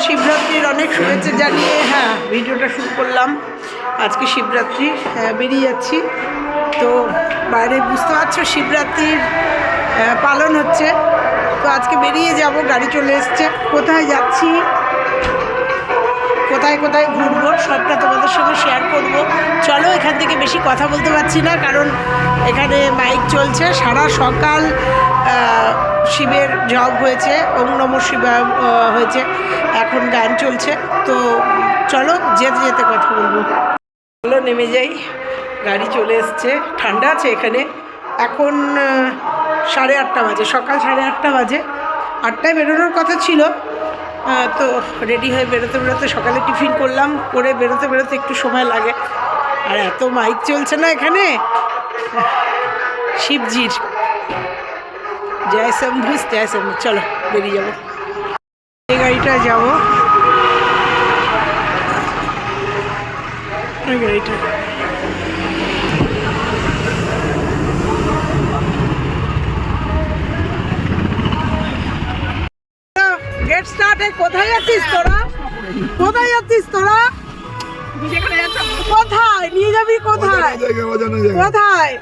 শিবরাত্রির অনেক শুভেচ্ছা জানিয়ে হ্যাঁ ভিডিওটা শুরু করলাম। আজকে শিবরাত্রি হ্যাঁ, বেরিয়ে যাচ্ছি। তো বাইরে বুঝতে পারছ শিবরাত্রির আহ, পালন হচ্ছে। তো আজকে বেরিয়ে যাব গাড়ি চলে এসছে। কোথায় যাচ্ছি? কোথায় কোথায় ঘুরবো, সবটা তোমাদের সঙ্গে শেয়ার করব। চলো, এখান থেকে বেশি কথা বলতে পারছি না, কারণ এখানে মাইক চলছে। সারা সকাল শিবের জব হয়েছে, ওম নম শিবা হয়েছে। এখন গান চলছে। তো চলো, যেতে যেতে কথা বলব। চলো, নেমে যাই। গাড়ি চলে এসছে। ঠান্ডা আছে এখানে। এখন সাড়ে আটটা বাজে, সকাল সাড়ে আটটা বাজে। আটটায় বেরোনোর কথা ছিল। তো রেডি হয়ে বেরোতে বেরোতে সকালে টিফিন করলাম, করে বেরোতে বেরোতে একটু সময় লাগে। আর এত মাইক চলছে না এখানে? শিবজির। জয় শম্ভু, জয় চলো, বেরিয়ে যাব। এই গাড়িটা যাব। ওই গাড়িটা। কোথায় যাচ্ছিস তোরা কোথায় যাচ্ছিস তোরা কোথায় নিয়ে যাবি কোথায় কোথায়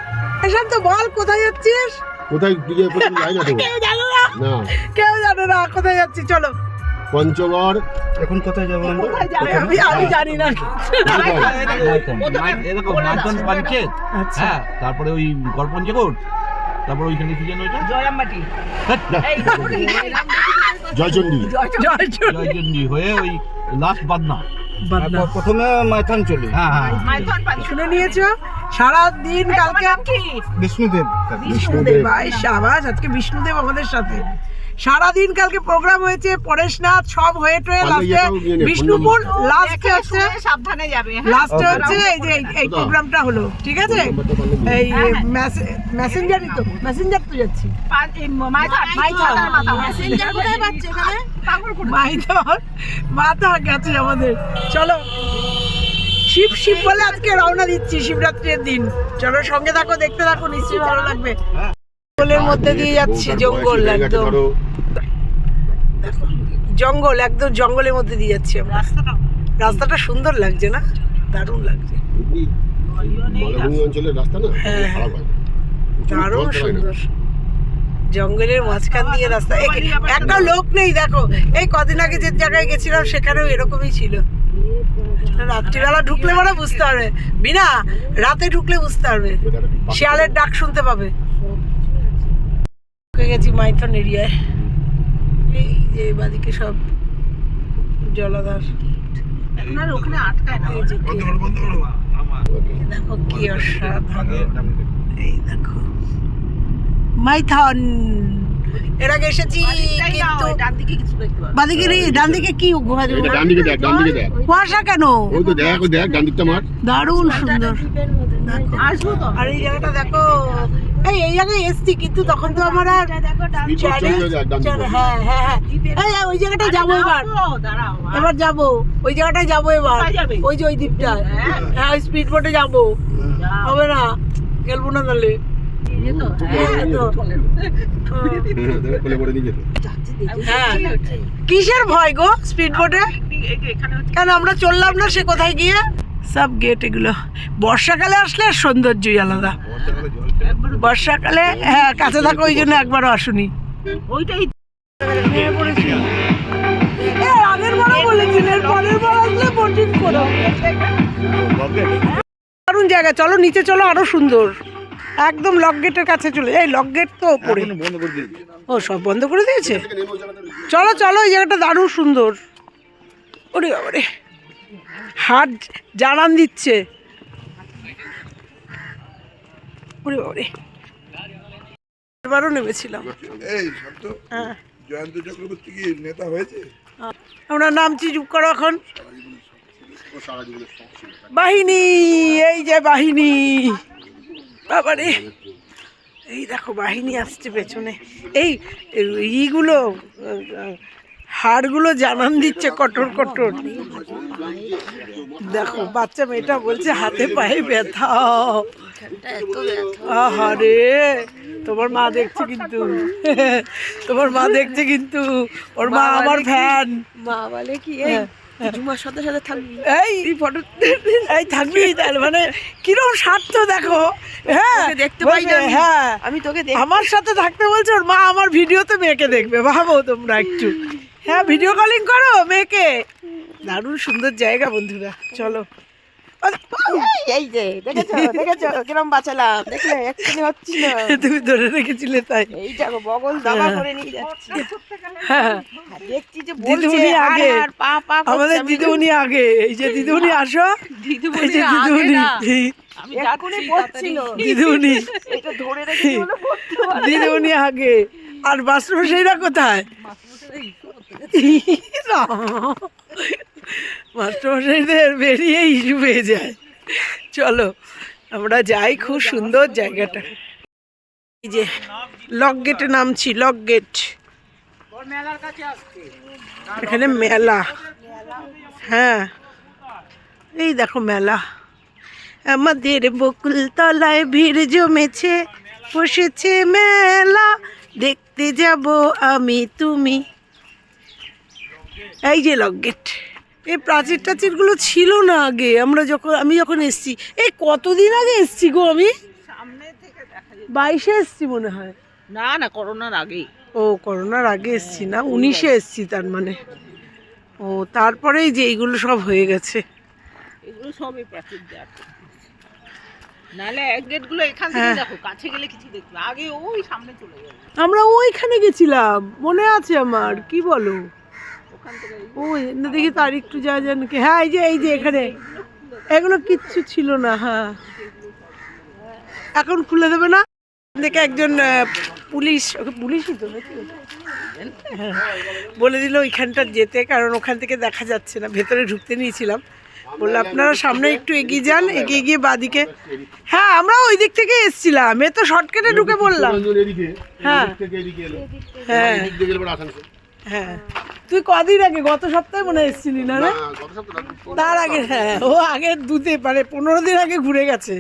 এসব তো বল কোথায় যাচ্ছিস কোথায় গিয়ে প্রথম যাই না তো কেউ জানে না কেউ জানে না কোথায় যাচ্ছি চলো পঞ্চগড় এখন কোথায় যাব আমি আমি জানি না এরকম মাইথন পঞ্চায়েত আচ্ছা হ্যাঁ তারপরে ওই গড়পঞ্চকোট তারপরে ওইখানে কি যেন ওইটা জয়চন্ডী। জয় জয় জয়চন্ডী হয়ে ওই লাস্ট বাদনা। বাদনা। প্রথমে মাইথান চলি। হ্যাঁ হ্যাঁ। শুনে নিয়েছো? সারা দিন কালকে বিষ্ণুদেব বিষ্ণুদেব। ভাই সাবাস আজকে বিষ্ণুদেব আমাদের সাথে। সারাদিন কালকে প্রোগ্রাম হয়েছে পরেশনাথ সব হয়ে টয়ে লাস্টে বিষ্ণুপুর লাস্টে হচ্ছে সাবধানে যাবে হ্যাঁ? লাস্টে হচ্ছে এই যে এই- এই প্রোগ্রামটা হলো ঠিক আছে? এই মেসেঞ্জারই তো মেসেঞ্জার তো যাচ্ছি। এই মাথা গেছে আমাদের। চলো। শিব শিব বলে আজকে রওনা দিচ্ছি শিবরাত্রির দিন। চলো সঙ্গে থাকো দেখতে থাকো নিশ্চয়ই ভালো লাগবে। জঙ্গলের মধ্যে দিয়ে যাচ্ছি জঙ্গল হয়ে একদম। জঙ্গল একদম জঙ্গলের মধ্যে দিয়ে যাচ্ছি আমরা। রাস্তাটা? সুন্দর লাগছে না? দারুণ লাগছে। না? হ্যাঁ। দারুণ। সুন্দর। জঙ্গলের মাঝখান দিয়ে রাস্তা। এক- একটা লোক নেই দেখো। এই কদিন আগে যে জায়গায় গেছিলাম সেখানেও এরকমই ছিল। রাত্রিবেলা ঢুকলে মানে বুঝতে পারবে। বিনা রাতে ঢুকলে বুঝতে পারবে। শিয়ালের ডাক শুনতে পাবে। ঢুকে গেছি মাইথন এরিয়ায়। যে বাদিকে সব জলাধার আপনার ওখানে আটকায় না। কি- দেখো। কি অসাধারণ। এই দেখো। মাইথন। এর আগে এসেছি কিন্তু ডান দিকে কিছু দেখতে পাবে। বাদিকে রে ডান দিকে কি গুহা দেবো ডান দিকে দেখ ডান দিকে দেখ। কুয়াশা কেন? ওই তো দেখ দেখ ডান দিকটা মার দারুণ সুন্দর। আসব তো। আর এই জায়গাটা দেখো এই এই জায়গায় এসছি কিন্তু তখন তো আমার আর চ্যানেল- হ্যাঁ হ্যাঁ হ্যাঁ। এই, ওই জায়গাটা যাব এবার। দাঁড়াও এবার যাব। ওই জায়গাটায় যাব এবার। ওই যে ওই দ্বীপটায় হ্যাঁ। স্পিড বোটে যাব। হবে না। খেলব না তাহলে। হ্যাঁ, হ্যাঁ কিসের ভয় গো স্পিড বোটে কেন আমরা চললাম না সে কোথায় গিয়ে? সব গেট এগুলো। বর্ষাকালে আসলে আর সৌন্দর্যই আলাদা। বর্ষাকালে হ্যাঁ কাছে থাকো ওই জন্য একবারও আসুনি। ওইটাই এ, আগের বারও বলেছিলেন পরের বার আসলে বোটিং করো। দারুণ জায়গা চলো নিচে চলো আরও সুন্দর। একদম লক গেটের কাছে চলে এই লক গেট তো ওপরে। বন্ধ করে দিয়েছি। ও সব বন্ধ করে দিয়েছে? চলো চলো এই জায়গাটা দারুণ সুন্দর। ওরে বাবারে। হাট জানান দিচ্ছে। ওরে বাবারে। এবারও নেমেছিলাম। হ্যাঁ। জয়ন্ত চক্রবর্তী কি নেতা হয়েছে? আমরা নামছি চুপ করো এখন। বাহিনী এই যে বাহিনী। বাবারে। এই দেখো বাহিনী আসছে পেছনে। এই ইগুলো হাড়গুলো জানান দিচ্ছে কঠোর কঠোর। দেখো বাচ্চা মেয়েটা বলছে হাতে পায়ে ব্যথা। আহারে তোমার মা দেখছে কিন্তু। তোমার মা দেখছে কিন্তু। ওর মা আমার ফ্যান মা বলে কি জুমার সাথে সাথে থাকবি। এই ফটো এই থাকবি তাহলে মানে কিরম স্বার্থ দেখো। হ্যাঁ দেখতে পাই না হ্যাঁ আমি তোকে আমার সাথে থাকতে বলছে ওর মা আমার ভিডিওতে মেয়েকে দেখবে। ভাবো তোমরা একটু। হ্যাঁ ভিডিও কলিং করো মেয়েকে। দারুণ সুন্দর জায়গা বন্ধুরা। চলো। এই যে দেখেছ? দেখেছ? কিরম বাঁচালাম? দেখলে একটুখানি হচ্ছি না তুমি ধরে রেখেছিলে তাই। এই দেখো বগল দাবা করে নিয়ে যাচ্ছি। হ্যাঁ। আর দেখছি যে বলছে আগে। পা পা আমাদের দিদিমণি আগে। এই যে দিদিমণি আসো। দিদিমণি দিদিমণি। দিদিমণি। আগে। আর মাস্টারমশাইরা কোথায়? মাস্টারমশাইদের বেরিয়ে ইস্যু যায়। চলো, আমরা যাই খুব সুন্দর জায়গাটা। এই যে, লক গেটে নামছি, লক গেট। এখানে মেলা। হ্যাঁ এই দেখো মেলা। আমাদের বকুল তলায় ভিড় জমেছে, বসেছে মেলা। দেখতে যাব আমি, তুমি। এই যে লক গেট। এই প্রাচীর টাচীরগুলো ছিল না আগে। আমরা যখন আমি যখন এসছি। এই কতদিন আগে এসছি গো আমি? বাইশে এসছি মনে হয়। না না করোনার আগেই। ও করোনার আগে এসছি না উনিশে এসছি তার মানে। ও তারপরেই যে এইগুলো সব হয়ে গেছে। এগুলো সবই প্রাচীর দেওয়া এক গেটগুলো এখান থেকে দেখো কাছে গেলে কিছু দেখবে। আগে ওই সামনে চলে যাবে। আমরা ওইখানে গেছিলাম মনে আছে আমার কি বলো? ওই দেখি তার একটু যা জান কি হ্যাঁ এই যে এই যে এখানে। এগুলো কিচ্ছু ছিল না হ্যাঁ। এখন খুলে দেবে না? দেখে একজন পুলিশ ওকে পুলিশই তো হ্যাঁ। বলে দিল ওইখানটা যেতে কারণ ওখান থেকে দেখা যাচ্ছে না। ভেতরে ঢুকতে নিয়েছিলাম। বলল আপনারা সামনে একটু এগিয়ে যান এগিয়ে গিয়ে বাদিকে। হ্যাঁ আমরা ওই দিক থেকে এসছিলাম। এ তো শর্টকাটে ঢুকে বললাম। হ্যাঁ। হ্যাঁ। হ্যাঁ। তুই কদিন আগে গত সপ্তাহে মনে হয় এসছিলি না রে? না গত সপ্তাহে না, তার আগে হ্যাঁ ও আগে দুতে পারে পনেরো দিন আগে ঘুরে গেছে।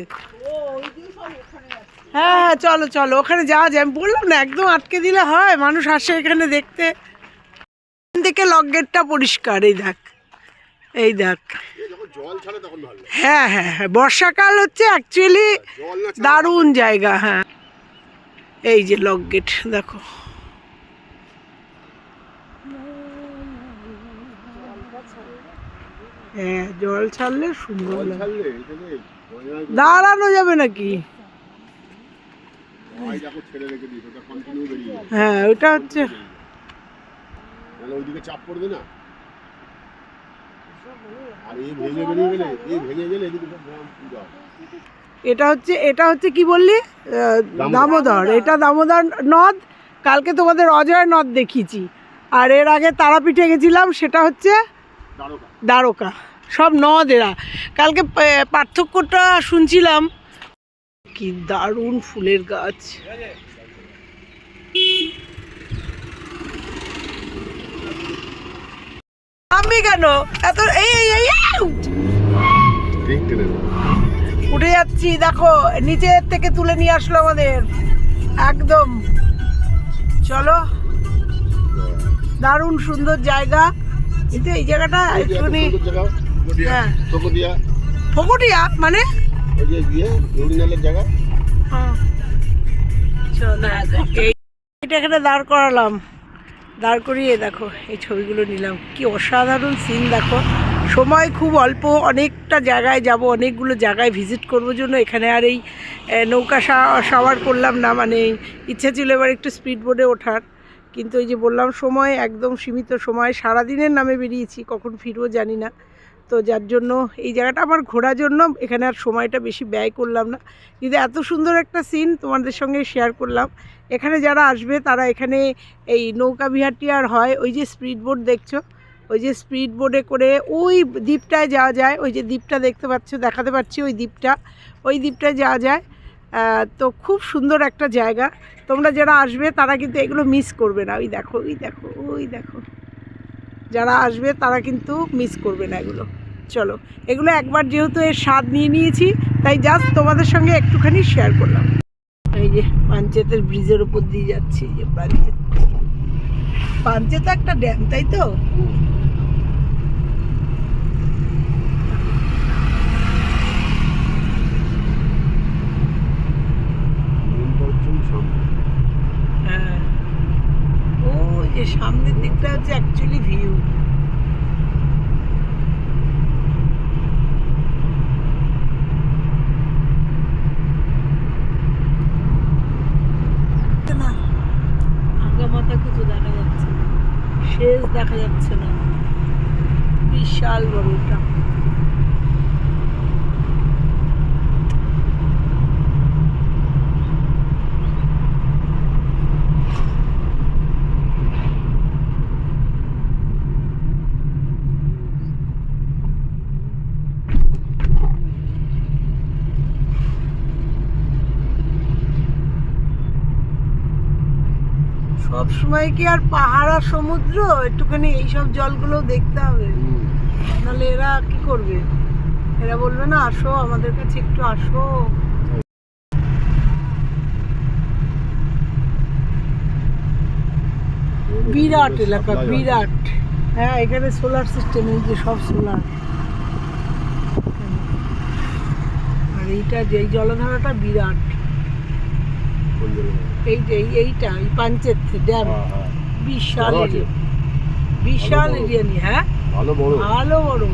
হ্যাঁ হ্যাঁ চলো চলো ওখানে যাওয়া যায়। আমি বললাম না একদম আটকে দিলে হয় মানুষ আসে এখানে দেখতে। এখান থেকে লক গেটটা পরিষ্কার এই দেখ এই দেখ। হ্যাঁ হ্যাঁ হ্যাঁ বর্ষাকাল হচ্ছে অ্যাকচুয়ালি দারুণ জায়গা হ্যাঁ। এই যে লক গেট দেখো। হ্যাঁ জল ছাড়লে সুন্দর লাগে। দাঁড়ানো যাবে নাকি? হ্যাঁ ওটা হচ্ছে ওইদিকে চাপ পড়বে না। এটা হচ্ছে এটা হচ্ছে কি বললি? দামোদর। এটা দামোদর নদ। কালকে তোমাদের অজয় নদ দেখিয়েছি। আর এর আগে তারাপীঠে গেছিলাম সেটা হচ্ছে দ্বারকা। সব নদ এরা কালকে পার্থক্যটা শুনছিলাম। কি দারুণ ফুলের গাছ। আমি কেন? এত এই এই। উঠে যাচ্ছি, দেখো, নিচের থেকে তুলে নিয়ে আসলো আমাদের। একদম। চলো। দারুণ সুন্দর জায়গা। কিন্তু এই জায়গাটা একটুখানি হ্যাঁ। ফকুটিয়া। মানে? ওই যে গিয়ে হরিণালের জায়গা। এটা এখানে দাঁড় করালাম। দাঁড় করিয়ে দেখো এই ছবিগুলো নিলাম। কি অসাধারণ সিন দেখো। সময় খুব অল্প অনেকটা জায়গায় যাব অনেকগুলো জায়গায় ভিজিট করব জন্য। এখানে আর এই নৌকা সাওয়ার করলাম না মানে ইচ্ছা ছিল এবার একটু স্পিড বোর্ডে ওঠার। কিন্তু ওই যে বললাম, সময় একদম সীমিত সময়, সারাদিনের নামে বেরিয়েছি, কখন ফিরবো জানি না। তো যার জন্য এই জায়গাটা আমার ঘোরার জন্য, এখানে আর সময়টা বেশি ব্যয় করলাম না। কিন্তু এত সুন্দর একটা সিন তোমাদের সঙ্গে শেয়ার করলাম। এখানে যারা আসবে, তারা এখানে এই নৌকা বিহারটি আর হয়, ওই যে স্পিড বোট দেখছ? ওই যে স্পিড বোটে করে ওই দ্বীপটায় যাওয়া যায়। ওই যে দ্বীপটা দেখতে পাচ্ছ, দেখাতে পাচ্ছি ওই দ্বীপটা। ওই দ্বীপটায় যাওয়া যায়। তো খুব সুন্দর একটা জায়গা। তোমরা যারা আসবে, তারা কিন্তু এগুলো মিস করবে না। ওই দেখো ওই দেখো ওই দেখো। যারা আসবে, তারা কিন্তু মিস করবে না এগুলো। চলো, এগুলো একবার যেহেতু এর স্বাদ নিয়ে নিয়েছি, তাই জাস্ট তোমাদের সঙ্গে একটুখানি শেয়ার করলাম। এই যে, পাঞ্চেতের ব্রিজের উপর দিয়ে যাচ্ছি, যে পাঞ্চেত পাঞ্চেত একটা ড্যাম তাই তো মেনটা হচ্ছে ওই সামনে। হ্যাঁ ও যে সামনের দিকটা হচ্ছে অ্যাকচুয়ালি ভিউ কিছু দেখা যাচ্ছে। শেষ দেখা যাচ্ছে না। বিশাল বড় এটা সব সময় কি আর পাহাড় আর সমুদ্র? একটুখানি এইসব জলগুলো দেখতে হবে। নাহলে এরা কি করবে? এরা বলবে না আসো আমাদের কাছে একটু আসো। বিরাট এলাকা বিরাট। হ্যাঁ এখানে সোলার সিস্টেম এই যে সব সোলার আর এইটা যে জলধারাটা বিরাট? এই যে এই- এইটা এই পাঞ্চেত ড্যাম। হ্যাঁ, হ্যাঁ। বিশাল বিশাল এরিয়া নিয়ে হ্যাঁ? ভালো বড়। ভালো বড়।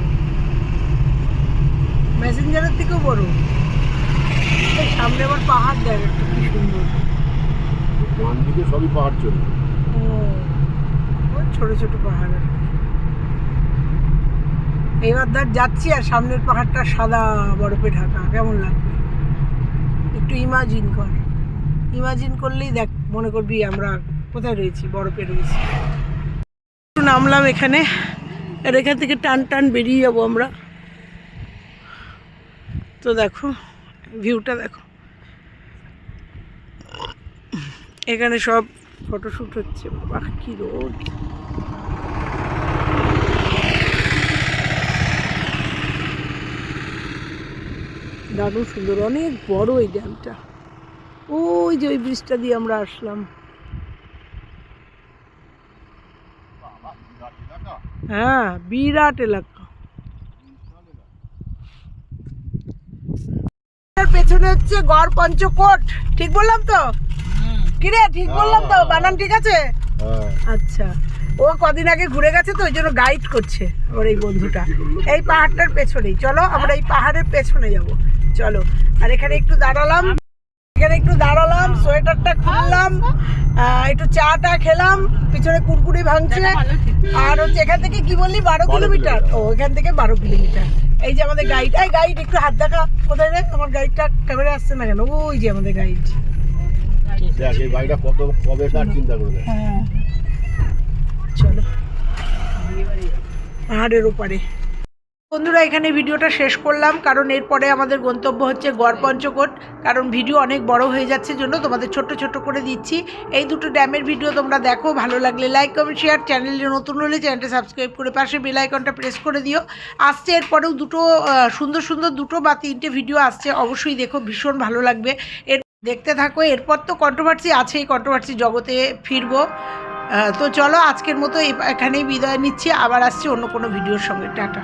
মেসেঞ্জারের থেকেও বড়। সামনে আবার পাহাড় দেখ একটা কি সুন্দর। ডান দিকে সবই পাহাড় চলে। ছোট ছোট পাহাড়। এবার ধর যাচ্ছি আর সামনের পাহাড়টা সাদা বরফে ঢাকা। কেমন লাগবে? একটু ইমাজিন কর। ইমাজিন করলেই দেখ, মনে করবি আমরা কোথায় রয়েছি, বরফে রয়েছি। নামলাম এখানে, আর এখান থেকে টান টান বেরিয়ে যাব আমরা। তো দেখো ভিউটা দেখো। এখানে সব ফটোশ্যুট হচ্ছে, বাহ, কি রোদ। দারুণ সুন্দর, অনেক বড় এই ড্যামটা ওই যে ওই ব্রিজটা দিয়ে আমরা আসলাম। হ্যাঁ বিরাট এলাকা। পেছনে হচ্ছে গড় পঞ্চকোট। ঠিক বললাম তো? কিরে ঠিক বললাম তো? বানান ঠিক আছে? হ্যাঁ। আচ্ছা। ও কদিন আগে ঘুরে গেছে তো ওই জন্য গাইড করছে আমার এই বন্ধুটা। এই পাহাড়টার পেছনেই। চলো আমরা এই পাহাড়ের পেছনে যাব। চলো। আর এখানে একটু দাঁড়ালাম। এখানে একটু দাঁড়ালাম সোয়েটারটা খুললাম একটু চা টা খেলাম পিছনে কুরকুরি ভাঙছে আর হচ্ছে এখান থেকে কি বললি বারো কিলোমিটার? ও এখান থেকে বারো কিলোমিটার। এই যে আমাদের গাইড এই গাইড একটু হাত দেখা। কোথায় রে? আমার গাইডটা ক্যামেরা আসছে না কেন? ওই যে আমাদের গাইড দেখ এই বাড়িটা কত কবে কার চিন্তা করে দেখ। হ্যাঁ। চলো। পাহাড়ের ওপারে। বন্ধুরা, এখানে ভিডিওটা শেষ করলাম, কারণ এরপরে আমাদের গন্তব্য হচ্ছে গড় পঞ্চকোট, কারণ ভিডিও অনেক বড় হয়ে যাচ্ছে জন্য তোমাদের ছোট ছোট করে দিচ্ছি। এই দুটো ড্যামের ভিডিও তোমরা দেখো, ভালো লাগলে লাইক কমেন্ট শেয়ার চ্যানেলে নতুন হলে চ্যানেলটা সাবস্ক্রাইব করে পাশে বেল আইকনটা প্রেস করে দিও। আসছে এরপরেও দুটো সুন্দর সুন্দর দুটো বা তিনটে ভিডিও আসছে, অবশ্যই দেখো, ভীষণ ভালো লাগবে। এর, দেখতে থাকো, এরপর তো কন্ট্রোভার্সি আছেই কন্ট্রোভার্সি জগতে ফিরবো। তো চলো, আজকের মতো এখানেই বিদায় নিচ্ছি, আবার আসছি অন্য কোনো ভিডিওর সঙ্গে, টাটা।